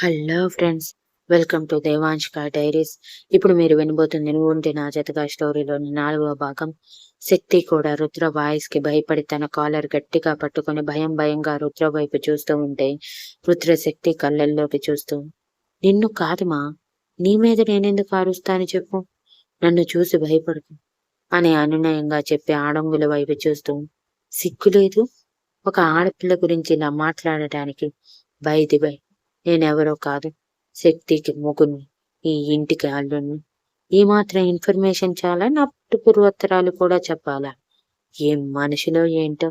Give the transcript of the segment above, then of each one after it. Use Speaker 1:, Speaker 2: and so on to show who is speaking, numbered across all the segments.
Speaker 1: Hello friends welcome to Devanshika diaries. ఇప్పుడు మీరు వినబోతుంది నువ్వు ఉంటే నా జతగా స్టోరీలోని నాలుగవ భాగం. శక్తి కూడా రుద్ర వాయిస్కి భయపడి తన కాలర్ గట్టిగా పట్టుకొని భయం భయంగా రుద్ర వైపు చూస్తూ ఉంటే రుద్ర శక్తి కళ్ళల్లోకి చూస్తూ నిన్ను కాదుమా నీ మీద నేనెందుకు ఆరుస్తాను చెప్పు నన్ను చూసి భయపడుకు అని అనునయంగా చెప్పి ఆడంగుల వైపు చూస్తూ సిగ్గులేదు? ఒక ఆడపిల్ల గురించి ఇలా మాట్లాడటానికి? By the by. నేనెవరో కాదు. శక్తికి మొగుని ఈ ఇంటికి అల్లుని ఈ మాత్రం ఇన్ఫర్మేషన్ చాలా నా పూర్వోత్తరాలు కూడా చెప్పాలా? ఏం మనిషిలో ఏంటో?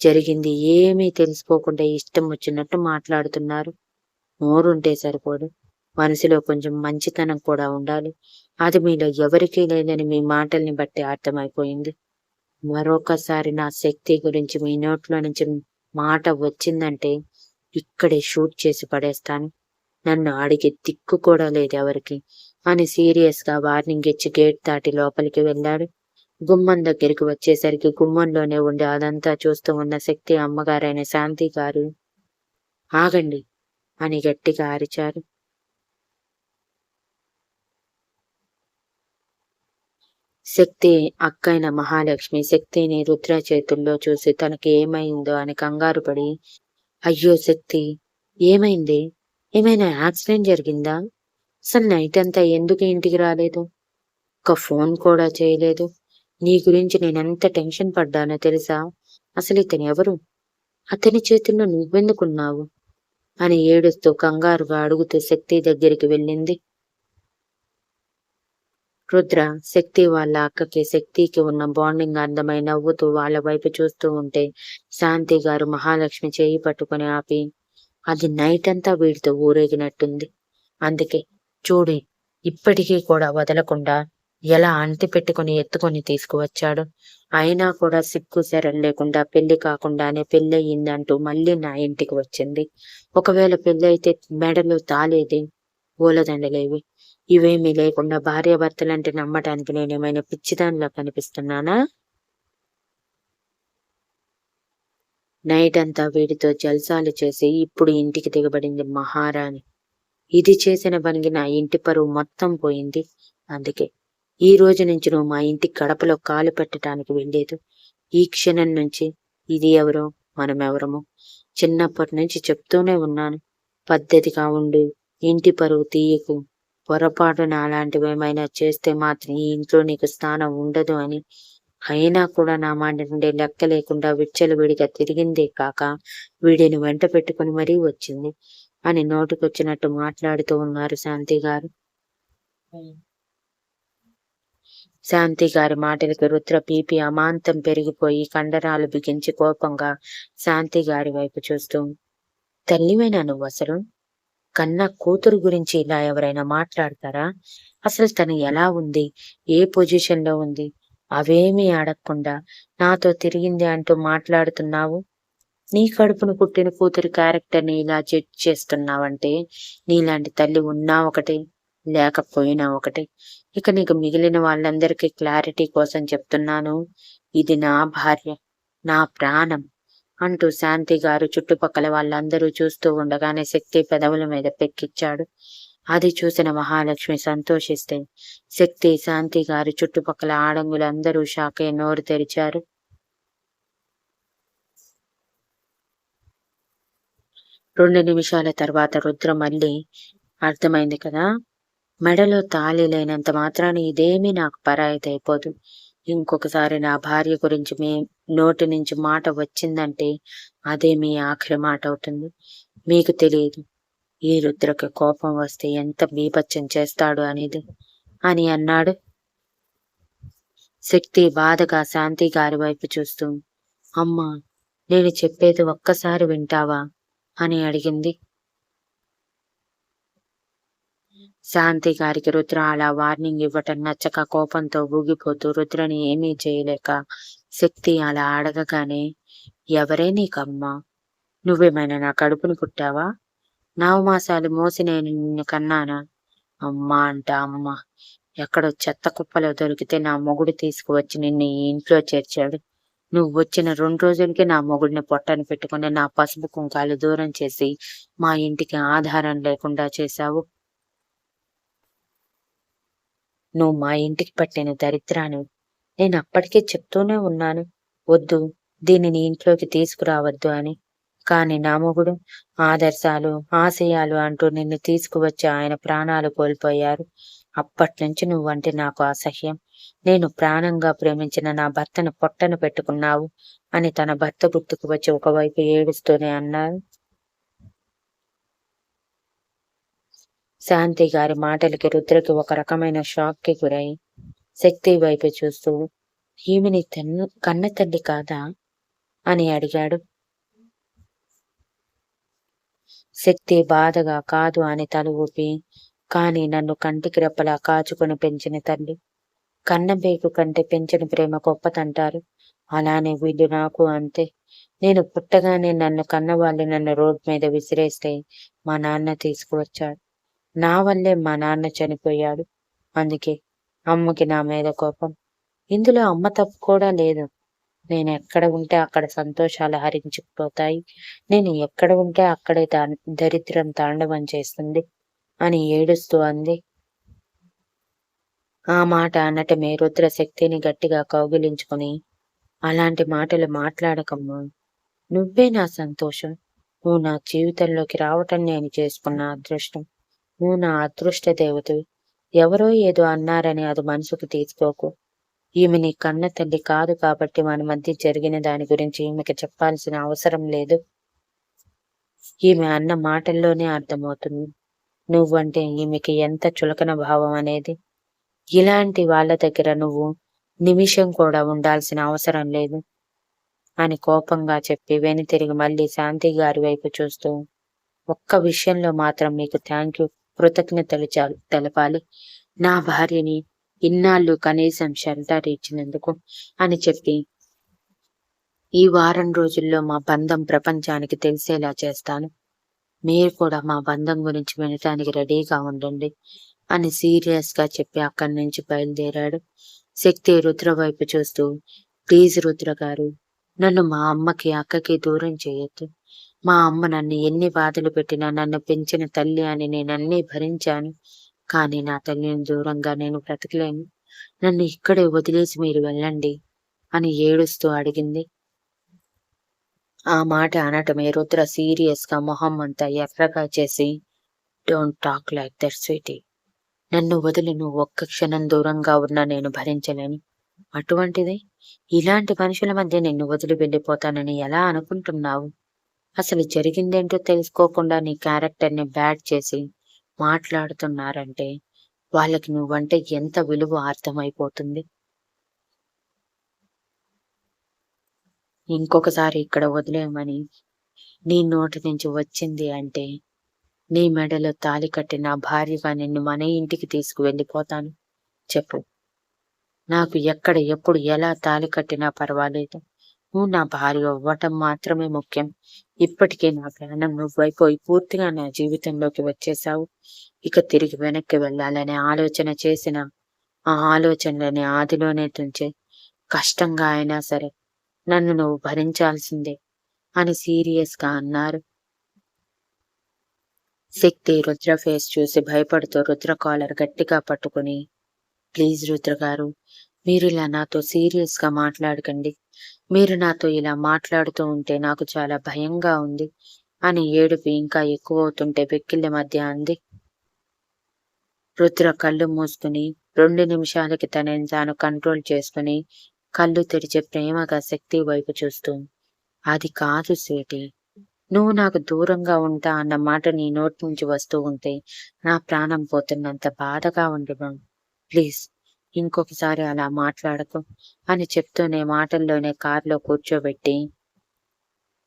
Speaker 1: జరిగింది ఏమీ తెలుసుకోకుండా ఇష్టం వచ్చినట్టు మాట్లాడుతున్నారు. నోరుంటే సరిపోదు. మనసులో కొంచెం మంచితనం కూడా ఉండాలి. అది మీలో ఎవరికీ లేదని మీ మాటల్ని బట్టి అర్థమైపోయింది. మరొకసారి నా శక్తి గురించి మీ నోట్లో నుంచి మాట వచ్చిందంటే ఇక్కడే షూట్ చేసి పడేస్తాను. నన్ను అడిగి దిక్కు కూడా లేదు ఎవరికి. అని సీరియస్గా వార్నింగ్ ఇచ్చి గేట్ దాటి లోపలికి వెళ్ళాడు. గుమ్మం దగ్గరికి వచ్చేసరికి గుమ్మంలోనే ఉండి అదంతా చూస్తూ ఉన్న శక్తి అమ్మగారైన శాంతి గారు ఆగండి అని గట్టిగా అరిచారు. శక్తి అక్కైన మహాలక్ష్మి శక్తిని రుద్ర చేతుల్లో చూసి తనకి ఏమైందో అని కంగారు పడి అయ్యో శక్తి ఏమైంది? ఏమైనా యాక్సిడెంట్ జరిగిందా? అసలు నైట్ అంతా ఎందుకు ఇంటికి రాలేదు? ఒక ఫోన్ కూడా చేయలేదు. నీ గురించి నేను ఎంత టెన్షన్ పడ్డానో తెలుసా? అసలు ఇతను ఎవరు? అతని చేతుల్లో నువ్వెందుకున్నావు? అని ఏడుస్తూ కంగారుగా అడుగుతూ శక్తి దగ్గరికి వెళ్ళింది. రుద్ర శక్తి వాళ్ళ అక్కకి శక్తికి ఉన్న బాండింగ్ అందమై నవ్వుతూ వాళ్ళ వైపు చూస్తూ ఉంటే శాంతి గారు మహాలక్ష్మి చేయి పట్టుకుని ఆపి అది నైట్ అంతా వీడితో ఊరేగినట్టుంది. అందుకే చూడి ఇప్పటికీ కూడా వదలకుండా ఎలా అంటి పెట్టుకుని ఎత్తుకొని తీసుకువచ్చాడు. అయినా కూడా సిగ్గు సెరలు లేకుండా పెళ్ళి కాకుండానే పెళ్ళయిందంటూ మళ్ళీ నా ఇంటికి వచ్చింది. ఒకవేళ పెళ్ళి అయితే మెడలు తాలేది? పూలదండలేవి ఇవేమీ లేకుండా భార్యాభర్తలంటే నమ్మటానికి నేనేమైనా పిచ్చిదానిలా కనిపిస్తున్నానా? నైట్ అంతా వీడితో జల్సాలు చేసి ఇప్పుడు ఇంటికి దిగబడింది మహారాణి. ఇది చేసిన పనికి నా ఇంటి పరువు మొత్తం పోయింది. అందుకే ఈ రోజు నుంచి నువ్వు మా ఇంటి గడపలో కాలు పెట్టడానికి వెళ్ళేదు. ఈ క్షణం నుంచి ఇది ఎవరో మనం ఎవరము చిన్నప్పటి నుంచి చెప్తూనే ఉన్నాను. పద్ధతిగా ఉండు ఇంటి పరువు తీయకు. పొరపాటున అలాంటివి ఏమైనా చేస్తే మాత్రం ఈ ఇంట్లో నీకు స్థానం ఉండదు అని. అయినా కూడా నా మాట నుండి లెక్క లేకుండా విడిగా తిరిగిందే కాక వీడిని వెంట పెట్టుకుని మరీ వచ్చింది అని నోటికొచ్చినట్టు మాట్లాడుతూ ఉన్నారు శాంతి గారు. శాంతి గారి మాటలకి రుద్ర పీపి అమాంతం పెరిగిపోయి కండరాలు బిగించి కోపంగా శాంతి గారి వైపు చూస్తూ తల్లివైనా నువ్వు అసలు? కన్న కూతురు గురించి ఇలా ఎవరైనా మాట్లాడతారా? అసలు తను ఎలా ఉంది? ఏ పొజిషన్లో ఉంది? అవేమీ అడగకుండా నాతో తిరిగింది అంటూ మాట్లాడుతున్నావు? నీ కడుపును పుట్టిన కూతురి క్యారెక్టర్ని ఇలా జడ్జ్ చేస్తున్నావంటే నీలాంటి తల్లి ఉన్నా ఒకటి లేకపోయినా ఒకటి. ఇక నీకు మిగిలిన వాళ్ళందరికీ క్లారిటీ కోసం చెప్తున్నాను. ఇది నా భార్య నా ప్రాణం. అంటూ శాంతి గారు చుట్టుపక్కల వాళ్ళందరూ చూస్తూ ఉండగానే శక్తి పెదవుల మీద పెక్కిచ్చాడు. అది చూసిన మహాలక్ష్మి సంతోషిస్తే శక్తి శాంతి గారు చుట్టుపక్కల ఆడంగులందరూ షాకే నోరు తెరిచారు. రెండు నిమిషాల తర్వాత రుద్ర మళ్ళీ అర్థమైంది కదా? మెడలో తాళి లేనంత మాత్రాన్ని ఇదేమీ నాకు పరాయితైపోదు. ఇంకొకసారి నా భార్య గురించి మీ నోటి నుంచి మాట వచ్చిందంటే అదే మీ ఆఖరి మాట అవుతుంది. మీకు తెలియదు ఈ రుద్రకి కోపం వస్తే ఎంత బీభత్సం చేస్తాడు అనేది అని అన్నాడు. శక్తి బాధగా శాంతి గారి వైపు చూస్తూ అమ్మా నేను చెప్పేది ఒక్కసారి వింటావా? అని అడిగింది. శాంతి గారికి రుద్ర అలా వార్నింగ్ ఇవ్వటం నచ్చక కోపంతో ఊగిపోతూ రుద్రని ఏమీ చేయలేక శక్తి అలా అడగగానే ఎవరే నీకమ్మా? నువ్వేమైనా నా కడుపుని పుట్టావా? నవమాసాలు మోసి నేను నిన్ను కన్నానా? అమ్మా అంట అమ్మ. ఎక్కడో చెత్త కుప్పలో దొరికితే నా మొగుడు తీసుకువచ్చి నిన్ను ఈ ఇంట్లో చేర్చాడు. నువ్వు వచ్చిన రెండు రోజులకి నా మొగుడిని పొట్టని పెట్టుకుని నా పసుపు కుంకాలు దూరం చేసి మా ఇంటికి ఆధారం లేకుండా చేశావు. నువ్వు మా ఇంటికి పట్టిన దరిద్రాన్ని నేను అప్పటికే చెప్తూనే ఉన్నాను. వద్దు దీనిని ఇంట్లోకి తీసుకురావద్దు అని. కాని నా మొగుడు ఆదర్శాలు ఆశయాలు అంటూ నిన్ను తీసుకువచ్చి ఆయన ప్రాణాలు కోల్పోయారు. అప్పట్నుంచి నువ్వంటే నాకు అసహ్యం. నేను ప్రాణంగా ప్రేమించిన నా భర్తను పొట్టన పెట్టుకున్నావు అని తన భర్త గుర్తుకు వచ్చి ఒకవైపు ఏడుస్తూనే అన్నారు. శాంతి గారి మాటలకి రుద్రకి ఒక రకమైన షాక్కి గురై శక్తి వైపు చూస్తూ ఈమెని తన్ను కన్న తల్లి కాదా? అని అడిగాడు. శక్తి బాధగా కాదు అని తల ఊపి కాని నన్ను కంటికి రెప్పలా కాచుకొని పెంచిన తల్లి కన్నబేకు కంటే పెంచిన ప్రేమ గొప్పదంటారు. అలానే వీళ్ళు నాకు అంతే. నేను పుట్టగానే నన్ను కన్నవాళ్ళు నన్ను రోడ్ మీద విసిరేస్తే మా నాన్న తీసుకువచ్చాడు నా వల్లే మా నాన్న చనిపోయాడు. అందుకే అమ్మకి నా మీద కోపం. ఇందులో అమ్మ తప్పు కూడా లేదు. నేను ఎక్కడ ఉంటే అక్కడ సంతోషాలు హరించుకుపోతాయి నేను ఎక్కడ ఉంటే అక్కడే తా దరిద్రం తాండవం చేస్తుంది అని ఏడుస్తూ అంది. ఆ మాట అనటమే రుద్ర శక్తిని గట్టిగా కౌగిలించుకుని అలాంటి మాటలు మాట్లాడకమ్మా. నువ్వే నా సంతోషం. నువ్వు నా జీవితంలోకి రావటం నేను చేసుకున్న అదృష్టం. నువ్వు నా అదృష్ట దేవతవి. ఎవరో ఏదో అన్నారని అది మనసుకు తీసుకోకు ఈమె నీ కన్న తల్లి కాదు కాబట్టి మన మధ్య జరిగిన దాని గురించి ఈమెకి చెప్పాల్సిన అవసరం లేదు. ఈమె అన్న మాటల్లోనే అర్థమవుతుంది. నువ్వంటే ఈమెకి ఎంత చులకన భావం అనేది. ఇలాంటి వాళ్ళ దగ్గర నువ్వు నిమిషం కూడా ఉండాల్సిన అవసరం లేదు అని కోపంగా చెప్పి వెనుతిరిగి మళ్ళీ శాంతి గారి వైపు చూస్తూ ఒక్క విషయంలో మాత్రం మీకు థ్యాంక్ యూ కృతజ్ఞతలు తెలపాలి. నా భార్యని ఇన్నాళ్ళు కనీసం షెల్టర్ ఇచ్చినందుకు అని చెప్పి ఈ వారం రోజుల్లో మా బంధం ప్రపంచానికి తెలిసేలా చేస్తాను. మీరు కూడా మా బంధం గురించి వినటానికి రెడీగా ఉండండి అని సీరియస్గా చెప్పి అక్కడి నుంచి బయలుదేరాడు. శక్తి రుద్ర వైపు చూస్తూ ప్లీజ్ రుద్ర గారు నన్ను మా అమ్మకి అక్కకి దూరం చేయొద్దు. మా అమ్మ నన్ను ఎన్ని బాధలు పెట్టినా నన్ను పెంచిన తల్లి అని నేను అన్నీ భరించాను. కానీ నా తల్లిని దూరంగా నేను బ్రతకలేను. నన్ను ఇక్కడే వదిలేసి మీరు వెళ్ళండి అని ఏడుస్తూ అడిగింది. ఆ మాట అనటమే రుద్ర సీరియస్గా మొహం అంతా ఎర్రగా చేసి don't talk like that sweetie నన్ను వదిలి నువ్వు ఒక్క క్షణం దూరంగా ఉన్నా నేను భరించలేను. అటువంటిది? ఇలాంటి మనుషుల మధ్య నిన్ను వదిలి వెళ్ళిపోతానని ఎలా అనుకుంటున్నావు? అసలు జరిగిందేంటో తెలుసుకోకుండా నీ క్యారెక్టర్ని బ్యాడ్ చేసి మాట్లాడుతున్నారంటే వాళ్ళకి నువ్వంటే ఎంత విలువ అర్థమైపోతుంది? ఇంకొకసారి ఇక్కడ వదిలేయమని నీ నోటి నుంచి వచ్చింది అంటే నీ మెడలో తాలి కట్టి నా భార్యగా నిన్ను మన ఇంటికి తీసుకువెళ్ళిపోతాను? చెప్పు. నాకు ఎక్కడ ఎప్పుడు ఎలా తాలి కట్టినా పర్వాలేదు. నువ్వు నా భార్య అవ్వటం మాత్రమే ముఖ్యం. ఇప్పటికే నా ప్రాణం నువ్వైపోయి పూర్తిగా నా జీవితంలోకి వచ్చేసావు ఇక తిరిగి వెనక్కి వెళ్ళాలనే ఆలోచన చేసిన ఆ ఆలోచనలని ఆదిలోనే తుంచే కష్టంగా అయినా సరే నన్ను నువ్వు భరించాల్సిందే అని సీరియస్గా అన్నారు. శక్తి రుద్ర ఫేస్ చూసి భయపడుతూ రుద్ర కాలర్ గట్టిగా పట్టుకుని ప్లీజ్ రుద్ర గారు మీరు ఇలా నాతో సీరియస్గా మాట్లాడకండి. మీరు నాతో ఇలా మాట్లాడుతూ ఉంటే నాకు చాలా భయంగా ఉంది అని ఏడుపు ఇంకా ఎక్కువ అవుతుంటే పెక్కిళ్ళ మధ్య అంది. రుద్ర కళ్ళు మూసుకుని రెండు నిమిషాలకి తనని తాను కంట్రోల్ చేసుకుని కళ్ళు తెరిచే ప్రేమగా శక్తి వైపు చూస్తూ అది కాదు సేటి నువ్వు నాకు దూరంగా ఉంటా అన్న మాట నీ నోటి నుంచి వస్తూ ఉంటే నా ప్రాణం పోతున్నంత బాధగా ఉండడం. ప్లీజ్ ఇంకొకసారి అలా మాట్లాడకు అని చెప్తూనే మాటల్లోనే కారులో కూర్చోబెట్టి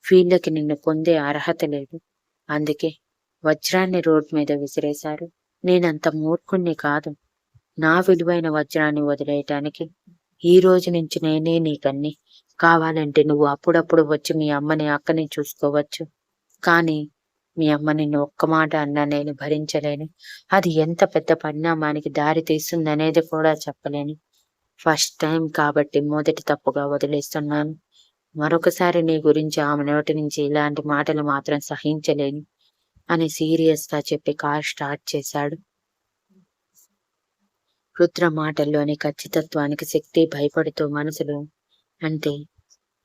Speaker 1: ఫీల్డ్కి నిన్ను పొందే అర్హత లేదు. అందుకే వజ్రాన్ని రోడ్ మీద విసిరేశారు. నేనంత మూర్ఖుణ్ణి కాదు. నా విలువైన వజ్రాన్ని వదిలేయటానికి ఈ రోజు నుంచి నేనే నీకన్నీ కావాలంటే నువ్వు అప్పుడప్పుడు వచ్చి మీ అమ్మని అక్కని చూసుకోవచ్చు. కానీ మీ అమ్మ నిన్ను ఒక్క మాట అన్నా నేను భరించలేను. అది ఎంత పెద్ద పరిణామానికి దారి తీస్తుందనేది కూడా చెప్పలేను. ఫస్ట్ టైం కాబట్టి మొదటి తప్పుగా వదిలేస్తున్నాను. మరొకసారి నీ గురించి ఆమె నోటి నుంచి ఇలాంటి మాటలు మాత్రం సహించలేను అని సీరియస్గా చెప్పి కార్ స్టార్ట్ చేశాడు. రుద్ర మాటల్లోని ఖచ్చితత్వానికి శక్తి భయపడుతూ మనసులో అంటే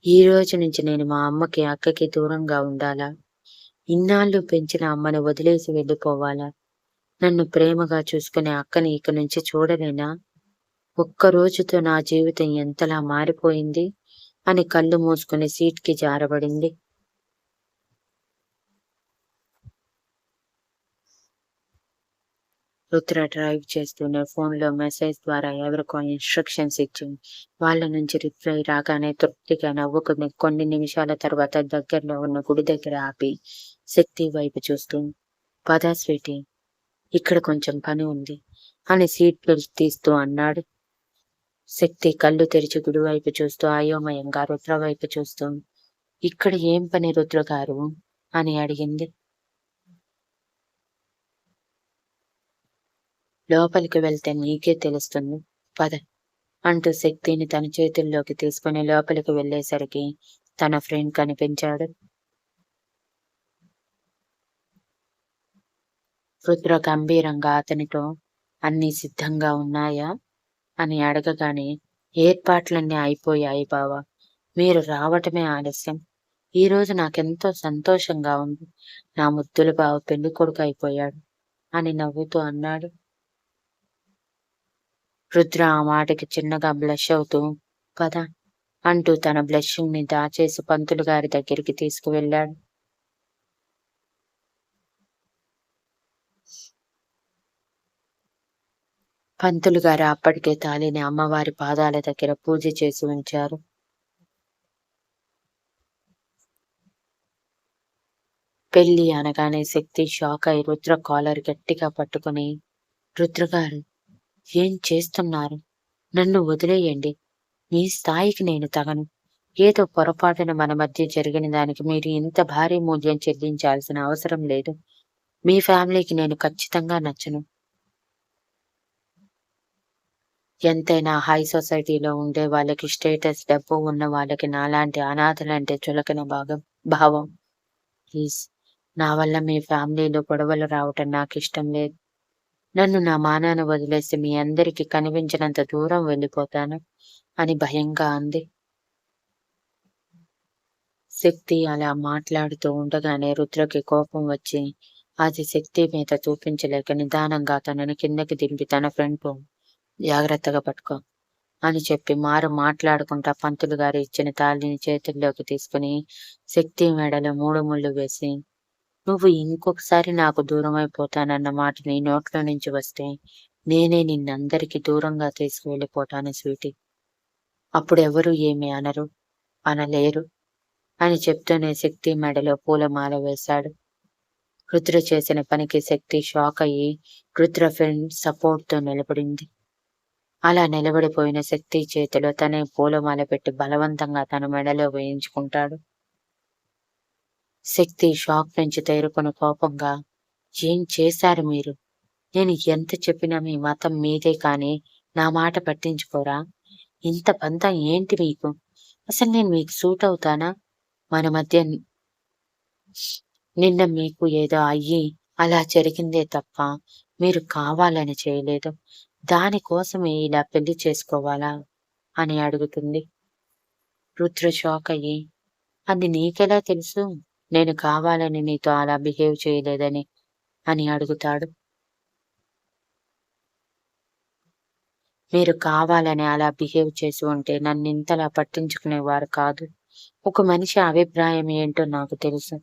Speaker 1: ఈ రోజు నుంచి నేను మా అమ్మకి అక్కకి దూరంగా ఉండాలా? ఇన్నాళ్ళు పెంచిన అమ్మను వదిలేసి వెళ్ళిపోవాలా? నన్ను ప్రేమగా చూసుకునే అక్కని ఇక నుంచి చూడలేనా? ఒక్క రోజుతో నా జీవితం ఎంతలా మారిపోయింది? అని కళ్ళు మూసుకుని సీట్కి జారబడింది. రుద్ర డ్రైవ్ చేస్తూనే ఫోన్లో మెసేజ్ ద్వారా ఎవరికో ఇన్స్ట్రక్షన్స్ ఇచ్చింది వాళ్ళ నుంచి రిప్లై రాగానే తృప్తిగా నవ్వుకుని కొన్ని నిమిషాల తర్వాత దగ్గరలో ఉన్న గుడి దగ్గర ఆపి శక్తి వైపు చూస్తూ పదా స్వీటీ ఇక్కడ కొంచెం పని ఉంది అని సీట్ బెల్ట్ తీస్తూ అన్నాడు. శక్తి కళ్ళు తెరిచి గుడి వైపు చూస్తూ అయోమయంగా రుద్ర వైపు చూస్తూ ఇక్కడ ఏం పని రుద్ర గారు? అని అడిగింది. లోపలికి వెళ్తే నీకే తెలుస్తుంది పద అంటూ శక్తిని తన చేతుల్లోకి తీసుకుని లోపలికి వెళ్ళేసరికి తన ఫ్రెండ్ కనిపించాడు. రుద్ర గంభీరంగా అతనితో అన్ని సిద్ధంగా ఉన్నాయా? అని అడగగానే ఏర్పాట్లన్నీ అయిపోయాయి బావా. మీరు రావటమే ఆలస్యం. ఈ రోజు నాకెంతో సంతోషంగా ఉంది. నా ముద్దుల బావ పెళ్ళి కొడుకు అయిపోయాడు అని నవ్వుతూ అన్నాడు. రుద్ర ఆ మాటకి చిన్నగా బ్లష్ అవుతూ పద అంటూ తన బ్లషింగ్ని దాచేసి పంతులు గారి దగ్గరికి తీసుకువెళ్ళాడు. పంతులు గారు అప్పటికే తాలిని అమ్మవారి పాదాల దగ్గర పూజ చేసి ఉంచారు. పెళ్ళి అనగానే శక్తి షాక్ అయి రుద్ర కాలర్ గట్టిగా పట్టుకుని రుద్రగారు ఏం చేస్తున్నారు? నన్ను వదిలేయండి. మీ స్థాయికి నేను తగను. ఏదో పొరపాటున మన మధ్య జరిగిన దానికి మీరు ఇంత భారీ మూల్యం చెల్లించాల్సిన అవసరం లేదు. మీ ఫ్యామిలీకి నేను ఖచ్చితంగా నచ్చను. ఎంతైనా హై సొసైటీలో ఉండే వాళ్ళకి స్టేటస్ డబ్బు ఉన్న వాళ్ళకి నాలాంటి అనాథలంటే చులకన భాగం భావం. ప్లీజ్ నా వల్ల మీ ఫ్యామిలీలో గొడవలు రావటం నాకు ఇష్టం లేదు. నన్ను నా మానాన వదిలేసి మీ అందరికీ కనిపించినంత దూరం వెళ్ళిపోతాను అని భయంగా అంది. శక్తి అలా మాట్లాడుతూ ఉండగానే రుద్రకి కోపం వచ్చి అది శక్తి మీద చూపించలేక నిదానంగా తనని కిందకి దింపి తన ఫ్రెండ్ జాగ్రత్తగా పట్టుకో అని చెప్పి మారు మాట్లాడుకుంటా పంతులు గారు ఇచ్చిన తాళిని చేతుల్లోకి తీసుకుని శక్తి మెడలో మూడు ముళ్ళు వేసి నువ్వు ఇంకొకసారి నాకు దూరమైపోతానన్న అయిపోతానన్న మాట నీ నోట్లో నుంచి వస్తే నేనే నిన్నందరికీ దూరంగా తీసుకువెళ్ళిపోతాను స్వీటి. అప్పుడు ఏమి అనరు అనలేరు అని చెప్తూనే శక్తి మెడలో పూలమాల వేశాడు. రుద్ర చేసిన పనికి శక్తి షాక్ అయ్యి రుద్ర ఫ్రెండ్ సపోర్ట్తో నిలబడింది. అలా నిలబడిపోయిన శక్తి చేతిలో తనే పూలమాల పెట్టి బలవంతంగా తన మెడలో వేయించుకుంటాడు. శక్తి షాక్ నుంచి తేరుకుని కోపంగా ఏం చేశారు మీరు? నేను ఎంత చెప్పినా మీ మతం మీదే కానీ నా మాట పట్టించుకోరా? ఇంత పంతం ఏంటి మీకు? అసలు నేను మీకు సూట్ అవుతానా? మన మధ్య నిన్న మీకు ఏదో అయ్యి అలా జరిగిందే తప్ప మీరు కావాలని చేయలేదు. దానికోసమే ఇలా పెళ్ళి చేసుకోవాలా? అని అడుగుతుంది. రుద్ర షాక్ అయ్యి అది నీకెలా తెలుసు? నేను కావాలని నీతో అలా బిహేవ్ చేయలేదని అని అడుగుతాడు. మీరు కావాలని అలా బిహేవ్ చేసి ఉంటే నన్ను ఇంతలా పట్టించుకునేవారు కాదు. ఒక మనిషి అభిప్రాయం ఏంటో నాకు తెలుసు.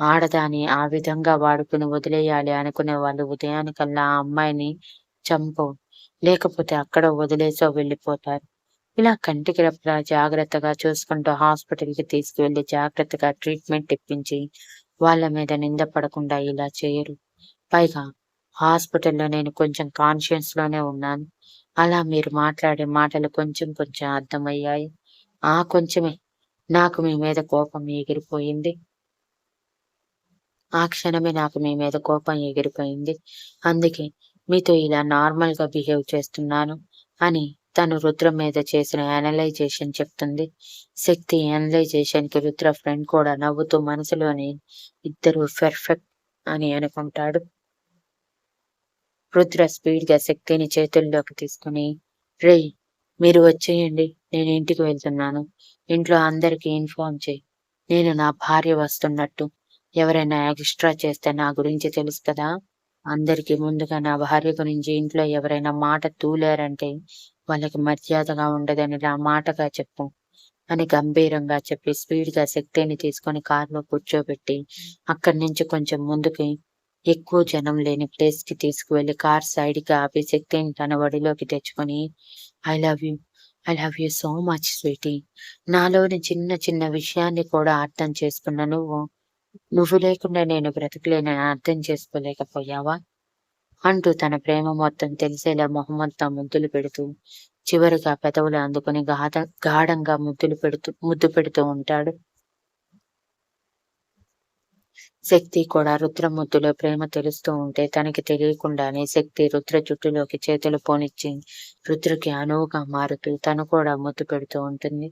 Speaker 1: ఆడదాని ఆ విధంగా వాడుకుని వదిలేయాలి అనుకునే వాళ్ళు ఉదయానికల్లా ఆ అమ్మాయిని చంపవు. లేకపోతే అక్కడ వదిలేసో వెళ్ళిపోతారు. ఇలా కంటికి రెప్పలా జాగ్రత్తగా చూసుకుంటూ హాస్పిటల్కి తీసుకువెళ్ళి జాగ్రత్తగా ట్రీట్మెంట్ ఇప్పించి వాళ్ళ మీద నింద పడకుండా ఇలా చేయరు. పైగా హాస్పిటల్లో నేను కొంచెం కాన్షియన్స్లోనే ఉన్నాను. అలా మీరు మాట్లాడే మాటలు కొంచెం కొంచెం అర్థమయ్యాయి. ఆ కొంచెమే నాకు మీ మీద కోపం ఎగిరిపోయింది. ఆ క్షణమే నాకు మీ మీద కోపం ఎగిరిపోయింది. అందుకే మీతో ఇలా నార్మల్గా బిహేవ్ చేస్తున్నాను అని తను రుద్ర మీద చేసిన అనలైజేషన్ చెప్తుంది. శక్తి అనలైజేషన్కి రుద్ర ఫ్రెండ్ కూడా నవ్వుతూ మనసులోని ఇద్దరు పెర్ఫెక్ట్ అని అనుకుంటాడు. రుద్ర స్పీడ్గా శక్తిని చేతుల్లోకి తీసుకుని రే మీరు వచ్చేయండి నేను ఇంటికి వెళ్తున్నాను. ఇంట్లో అందరికీ ఇన్ఫార్మ్ చేయి. నేను నా భార్య వస్తున్నట్టు ఎవరైనా ఎక్స్ట్రా చేస్తే నా గురించి తెలుసు కదా అందరికీ ముందుగా నా భార్య గురించి ఇంట్లో ఎవరైనా మాట తూలారంటే వాళ్ళకి మర్యాదగా ఉండదని నా మాటగా చెప్పు అని గంభీరంగా చెప్పి స్పీడ్గా శక్తిని తీసుకొని కారులో కూర్చోబెట్టి అక్కడి నుంచి కొంచెం ముందుకి ఎక్కువ జనం లేని ప్లేస్కి కార్ సైడ్కి ఆపి శక్తిని తన ఒడిలోకి తెచ్చుకొని I love you I love you so much sweetie. నాలోని చిన్న చిన్న విషయాన్ని కూడా అర్థం చేసుకున్న నువ్వు నువ్వు లేకుండా నేను బ్రతకలేనని అర్థం చేసుకోలేకపోయావా? అంటూ తన ప్రేమ మొత్తం తెలిసేలా మొహమ్మద్తో ముద్దులు పెడుతూ చివరిగా పెదవులు అందుకుని గాఢ గాఢంగా ముద్దులు పెడుతూ ముద్దు పెడుతూ ఉంటాడు. శక్తి కూడా రుద్ర ముద్దులో ప్రేమ తెలుస్తూ ఉంటే తనకి తెలియకుండానే శక్తి రుద్ర జుట్టులోకి చేతులు పోనిచ్చి రుద్రకి అనువుగా మారుతూ తను కూడా ముద్దు పెడుతూ ఉంటుంది.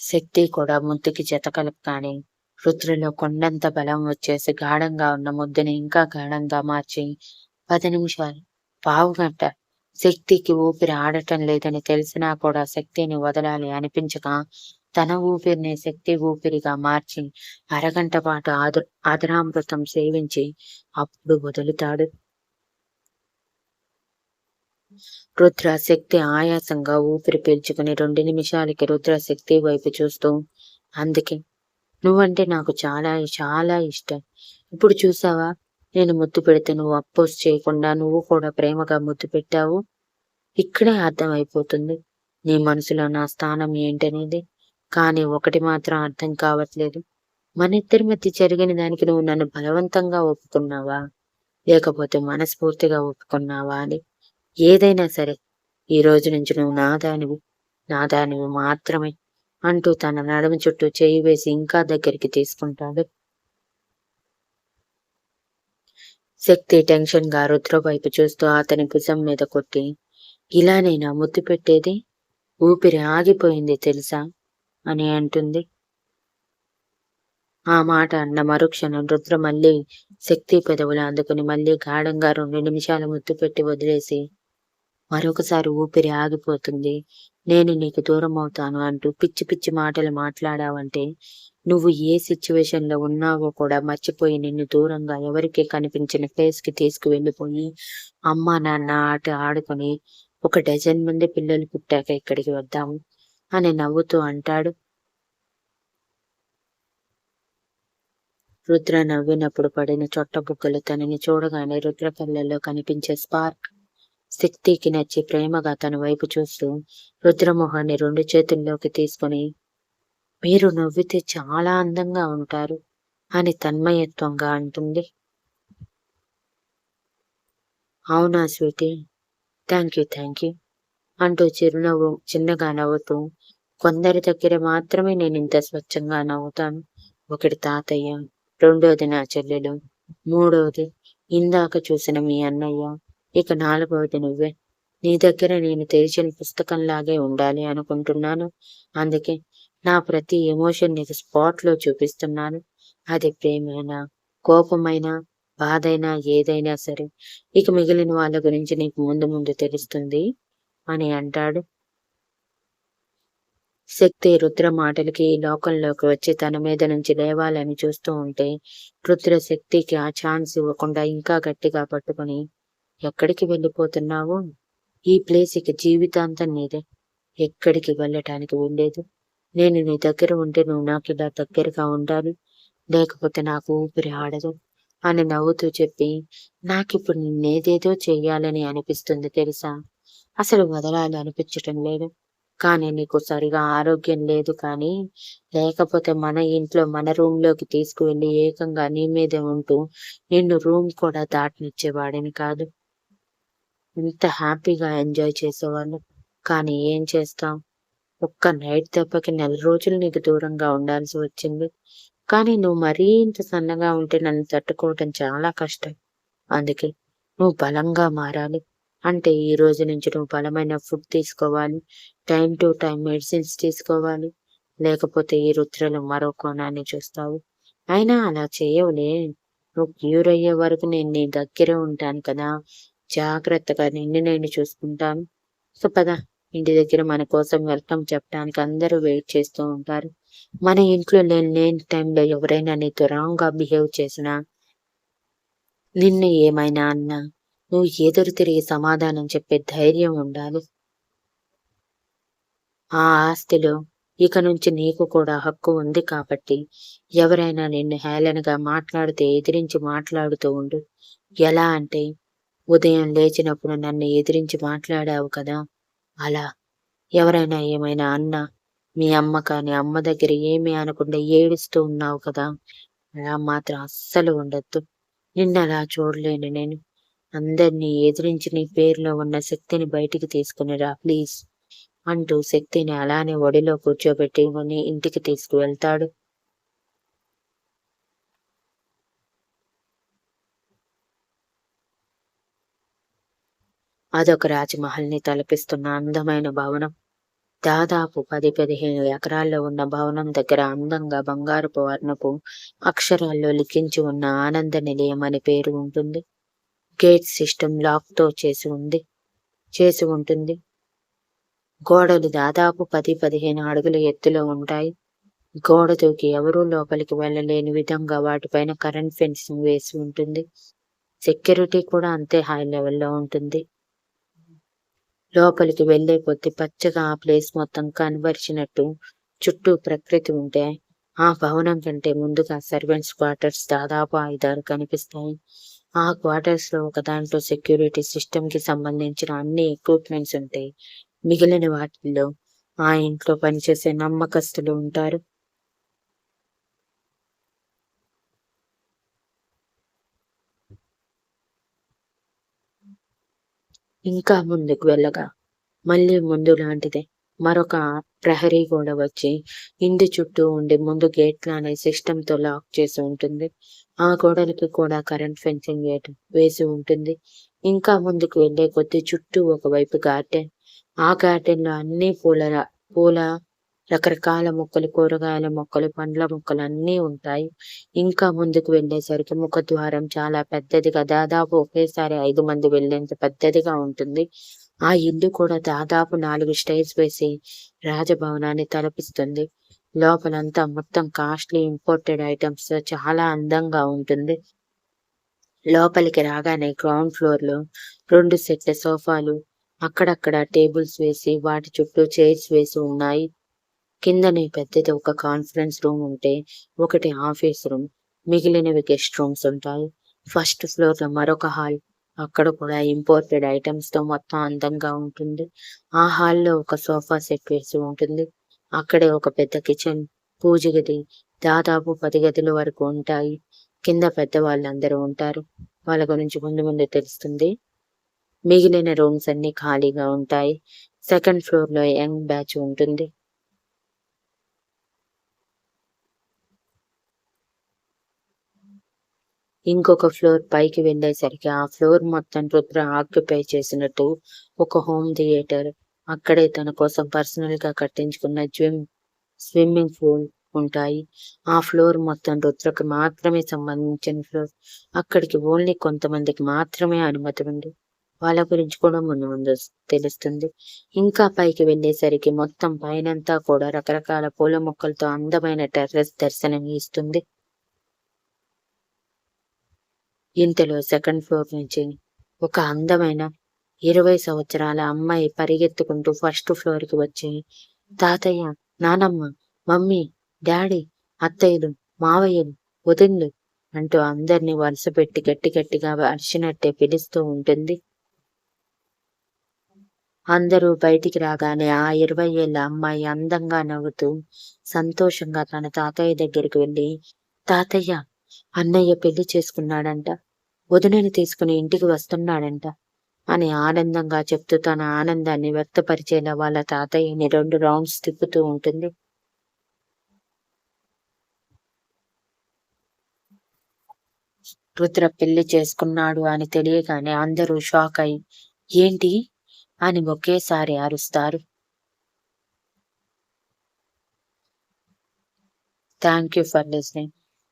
Speaker 1: శక్తి కూడా ముద్దుకి జత కలుపుతాని రుద్రులో కొండంత బలం వచ్చేసి గాఢంగా ఉన్న ముద్దుని ఇంకా గాఢంగా మార్చి పది నిమిషాలు పావు గంట శక్తికి ఊపిరి ఆడటం లేదని తెలిసినా కూడా శక్తిని వదలాలి అనిపించక తన ఊపిరిని శక్తి ఊపిరిగా మార్చి అరగంట పాటు ఆదు ఆదరామృతం సేవించి అప్పుడు వదులుతాడు. రుద్రాశక్తి ఆయాసంగా ఊపిరి పీల్చుకుని రెండు నిమిషాలకి రుద్రాశక్తి వైపు చూస్తూ అందుకే. నువ్వంటే నాకు చాలా చాలా ఇష్టం. ఇప్పుడు చూసావా? నేను ముద్దు పెడితే నువ్వు అపోజ్ చేయకుండా నువ్వు కూడా ప్రేమగా ముద్దు పెట్టావు. ఇక్కడే అర్థం అయిపోతుంది నీ మనసులో నా స్థానం ఏంటనేది. కానీ ఒకటి మాత్రం అర్థం కావట్లేదు. మన ఇద్దరి మధ్య జరిగిన దానికి నువ్వు నన్ను బలవంతంగా ఒప్పుకున్నావా? లేకపోతే మనస్ఫూర్తిగా ఒప్పుకున్నావా? అని ఏదైనా సరే ఈ రోజు నుంచి నువ్వు నాదానివి నాదానివి మాత్రమే అంటూ తన నడుము చుట్టూ చేయి వేసి ఇంకా దగ్గరికి తీసుకుంటాడు. శక్తి టెన్షన్గా రుద్ర వైపు చూస్తూ అతని భుజం మీద కొట్టి ఇలానైనా ముద్దు పెట్టేది? ఊపిరి ఆగిపోయింది తెలుసా? అని అంటుంది. ఆ మాట అన్న మరుక్షణం రుద్ర మళ్ళీ శక్తి పెదవులు అందుకుని మళ్ళీ గాఢంగా రెండు నిమిషాలు ముద్దు పెట్టి వదిలేసి మరొకసారి ఊపిరి ఆగిపోతుంది. నేను నీకు దూరం అవుతాను అంటూ పిచ్చి పిచ్చి మాటలు మాట్లాడావంటే నువ్వు ఏ సిచ్యువేషన్లో ఉన్నావో కూడా మర్చిపోయి నిన్ను దూరంగా ఎవరికి కనిపించిన ప్లేస్కి తీసుకువెళ్ళిపోయి అమ్మా నాన్న ఆట ఆడుకొని ఒక డజన్ మంది పిల్లలు పుట్టాక ఇక్కడికి వద్దాము అని నవ్వుతూ అంటాడు. రుద్ర నవ్వినప్పుడు పడిన చొట్టబుగ్గలు తనని చూడగానే రుద్ర కళ్ళల్లో కనిపించే స్పార్క్ శక్తికి నచ్చి ప్రేమగా తన వైపు చూస్తూ రుద్రమోహాన్ని రెండు చేతుల్లోకి తీసుకుని మీరు నవ్వితే చాలా అందంగా ఉంటారు అని తన్మయత్వంగా అంటుంది. అవునా sweetie thank you thank you అంటూ చిరునవ్వు చిన్నగా నవ్వుతూ కొందరి దగ్గర మాత్రమే నేను ఇంత స్వచ్ఛంగా నవ్వుతాను. ఒకటి తాతయ్య రెండోది నా చెల్లెలు మూడోది ఇందాక చూసిన మీ అన్నయ్య ఇక నాలుగవది నువ్వే. నీ దగ్గర నేను తెరిచిన పుస్తకంలాగే ఉండాలి అనుకుంటున్నాను. అందుకే నా ప్రతి ఎమోషన్ నీకు స్పాట్లో చూపిస్తున్నాను. అది ప్రేమైనా కోపమైనా బాధైనా ఏదైనా సరే. ఇక మిగిలిన వాళ్ళ గురించి నీకు ముందు ముందు తెలుస్తుంది అని అంటాడు. శక్తి రుద్ర మాటలకి ఈ లోకంలోకి వచ్చి తన మీద నుంచి లేవాలని చూస్తూ ఉంటే రుద్ర శక్తికి ఆ ఛాన్స్ ఇవ్వకుండా ఇంకా గట్టిగా పట్టుకుని ఎక్కడికి వెళ్ళిపోతున్నావు? ఈ ప్లేస్ ఇక జీవితాంతం నీదే. ఎక్కడికి వెళ్ళటానికి ఉండేది? నేను నీ దగ్గర ఉంటే నువ్వు నాకు ఇలా దగ్గరగా ఉండాలి. లేకపోతే నాకు ఊపిరి ఆడదు అని నవ్వుతూ చెప్పి నాకిప్పుడు నిన్నేదేదో చెయ్యాలని అనిపిస్తుంది తెలుసా? అసలు వదలాలి అనిపించటం లేదు. కానీ నీకు సరిగా ఆరోగ్యం లేదు కానీ లేకపోతే మన ఇంట్లో మన రూమ్లోకి తీసుకువెళ్ళి ఏకంగా నీ మీదే ఉంటూ నిన్ను రూమ్ కూడా దాటనిచ్చేవాడిని కాదు. ఎంత హ్యాపీగా ఎంజాయ్ చేసేవాళ్ళు. కానీ ఏం చేస్తాం? ఒక్క నైట్ దెబ్బకి నెల రోజులు నీకు దూరంగా ఉండాల్సి వచ్చింది. కానీ నువ్వు మరీ ఇంత సన్నగా ఉంటే నన్ను తట్టుకోవటం చాలా కష్టం. అందుకే నువ్వు బలంగా మారాలి. అంటే ఈ రోజు నుంచి నువ్వు బలమైన ఫుడ్ తీసుకోవాలి. టైం టు టైం మెడిసిన్స్ తీసుకోవాలి. లేకపోతే ఈ రుద్రలు మరో కోణాన్ని చూస్తావు. అయినా అలా చేయవులే. నువ్వు క్యూర్ అయ్యే వరకు నేను నీ దగ్గరే ఉంటాను కదా. జాగ్రత్తగా నిన్ను నేను చూసుకుంటాను సో పద ఇంటి దగ్గర మన కోసం వెల్కమ్ చెప్పడానికి అందరూ వెయిట్ చేస్తూ ఉంటారు. మన ఇంట్లో లేని లేని టైంలో ఎవరైనా నీతో రాంగ్గా బిహేవ్ చేసినా నిన్ను ఏమైనా అన్నా నువ్వు ఎదురు తిరిగి సమాధానం చెప్పే ధైర్యం ఉండాలి. ఆ ఆస్తిలో ఇక నుంచి నీకు కూడా హక్కు ఉంది కాబట్టి ఎవరైనా నిన్ను హేళనగా మాట్లాడితే ఎదిరించి మాట్లాడుతూ ఉండు. ఎలా అంటే ఉదయం లేచినప్పుడు నన్ను ఎదిరించి మాట్లాడావు కదా? అలా. ఎవరైనా ఏమైనా అన్నా మీ అమ్మ కానీ అమ్మ దగ్గర ఏమీ అనకుండా ఏడుస్తూ ఉన్నావు కదా? అలా మాత్రం అస్సలు ఉండొద్దు. నిన్నలా అలా చూడలేను నేను. అందరినీ ఎదిరించి నీ పేరులో ఉన్న శక్తిని బయటికి తీసుకుని రా ప్లీజ్. అంటూ శక్తిని అలానే ఒడిలో కూర్చోబెట్టి ఇంటికి తీసుకువెళ్తాడు. అదొక రాజమహల్ని తలపిస్తున్న అందమైన భవనం. దాదాపు పది పదిహేను ఎకరాల్లో ఉన్న భవనం దగ్గర అందంగా బంగారపు వర్ణపు అక్షరాల్లో లిఖించి ఉన్న ఆనంద నిలయం అనే పేరు ఉంటుంది. గేట్ సిస్టమ్ లాక్తో చేసి ఉంది చేసి ఉంటుంది. గోడలు దాదాపు పది పదిహేను అడుగుల ఎత్తులో ఉంటాయి. గోడ దూకి ఎవరూ లోపలికి వెళ్ళలేని విధంగా వాటిపైన కరెంట్ ఫెన్సింగ్ వేసి ఉంటుంది. సెక్యూరిటీ కూడా అంతే హై లెవెల్లో ఉంటుంది. లోపలికి వెళ్ళే కొద్ది పచ్చగా ఆ ప్లేస్ మొత్తం కనబరిచినట్టు చుట్టూ ప్రకృతి ఉంటే ఆ భవనం కంటే ముందుగా సర్వెంట్స్ క్వార్టర్స్ దాదాపు ఐదారు కనిపిస్తాయి. ఆ క్వార్టర్స్లో ఒక దాంట్లో సెక్యూరిటీ సిస్టమ్కి సంబంధించిన అన్ని ఎక్విప్మెంట్స్ ఉంటాయి. మిగిలిన వాటిల్లో ఆ ఇంట్లో పనిచేసే నమ్మకస్తులు ఉంటారు. ఇంకా ముందుకు వెళ్ళగా మళ్ళీ ముందు లాంటిదే. మరొక ప్రహరీ గోడ వచ్చి ఇంటి చుట్టూ ఉండి ముందు గేట్ లానే సిస్టమ్తో లాక్ చేసి ఉంటుంది. ఆ గోడలకి కూడా కరెంట్ ఫెన్సింగ్ గేట్ వేసి ఉంటుంది. ఇంకా ముందుకు వెళ్ళే కొద్ది చుట్టూ ఒకవైపు గార్డెన్ ఆ గార్డెన్లో అన్ని పూల పూల రకరకాల మొక్కలు కూరగాయల మొక్కలు పండ్ల మొక్కలు అన్నీ ఉంటాయి. ఇంకా ముందుకు వెళ్ళేసరికి ముఖద్వారం చాలా పెద్దదిగా దాదాపు ఒకేసారి ఐదు మంది వెళ్ళేంత పెద్దదిగా ఉంటుంది. ఆ ఇల్లు కూడా దాదాపు నాలుగు స్టేజ్ వేసి రాజభవనాన్ని తలపిస్తుంది. లోపలంతా మొత్తం కాస్ట్లీ ఇంపోర్టెడ్ ఐటమ్స్. చాలా అందంగా ఉంటుంది. లోపలికి రాగానే గ్రౌండ్ ఫ్లోర్లో రెండు సెట్ల సోఫాలు అక్కడక్కడ టేబుల్స్ వేసి వాటి చుట్టూ చైర్స్ వేసి ఉన్నాయి. కిందనే పెద్దది ఒక కాన్ఫరెన్స్ రూమ్ ఉంటే ఒకటి ఆఫీస్ రూమ్ మిగిలినవి గెస్ట్ రూమ్స్ ఉంటాయి. ఫస్ట్ ఫ్లోర్లో మరొక హాల్ అక్కడ కూడా ఇంపోర్టెడ్ ఐటమ్స్తో మొత్తం అందంగా ఉంటుంది. ఆ హాల్లో ఒక సోఫా సెట్ వేసి ఉంటుంది. అక్కడే ఒక పెద్ద కిచెన్ పూజ గది దాదాపు పది గదుల వరకు ఉంటాయి. కింద పెద్ద వాళ్ళందరూ ఉంటారు. వాళ్ళ గురించి ముందు ముందు తెలుస్తుంది. మిగిలిన రూమ్స్ అన్ని ఖాళీగా ఉంటాయి. సెకండ్ ఫ్లోర్లో యంగ్ బ్యాచ్ ఉంటుంది. ఇంకొక ఫ్లోర్ పైకి వెళ్ళేసరికి ఆ ఫ్లోర్ మొత్తం రుద్ర ఆక్యుపై చేసినట్టు ఒక హోమ్ థియేటర్. అక్కడే తన కోసం పర్సనల్గా కట్టించుకున్న జిమ్ స్విమ్మింగ్ పూల్ ఉంటాయి. ఆ ఫ్లోర్ మొత్తం రుద్రకు మాత్రమే సంబంధించిన ఫ్లోర్. అక్కడికి ఓన్లీ కొంతమందికి మాత్రమే అనుమతి ఉంది. వాళ్ళ గురించి కూడా ముందు ముందు తెలుస్తుంది. ఇంకా పైకి వెళ్ళేసరికి మొత్తం పైనంతా కూడా రకరకాల పూల మొక్కలతో అందమైన టెర్రస్ దర్శనం ఇస్తుంది. ఇంతలో సెకండ్ ఫ్లోర్ నుంచి ఒక అందమైన ఇరవై సంవత్సరాల అమ్మాయి పరిగెత్తుకుంటూ ఫస్ట్ ఫ్లోర్కి వచ్చి తాతయ్య నానమ్మ మమ్మీ డాడీ అత్తయ్యలు మావయ్యలు వదిన్లు అంటూ అందరినీ వరుస పెట్టి గట్టి గట్టిగా అరిచినట్టే పిలుస్తూ ఉంటుంది. అందరూ బయటికి రాగానే ఆ ఇరవై ఏళ్ళ అమ్మాయి అందంగా నవ్వుతూ సంతోషంగా తన తాతయ్య దగ్గరికి వెళ్ళి తాతయ్య అన్నయ్య పెళ్ళి చేసుకున్నాడంట. వదినని తీసుకుని ఇంటికి వస్తున్నాడంట. అని ఆనందంగా చెప్తూ తన ఆనందాన్ని వ్యక్తపరిచేలా వాళ్ళ తాతయ్యని రెండు రౌండ్స్ తిప్పుతూ ఉంటుంది. రుద్ర పెళ్ళి చేసుకున్నాడు అని తెలియగానే అందరూ షాక్ అయి ఏంటి? అని ఒకేసారి అరుస్తారు. Thank you for listening.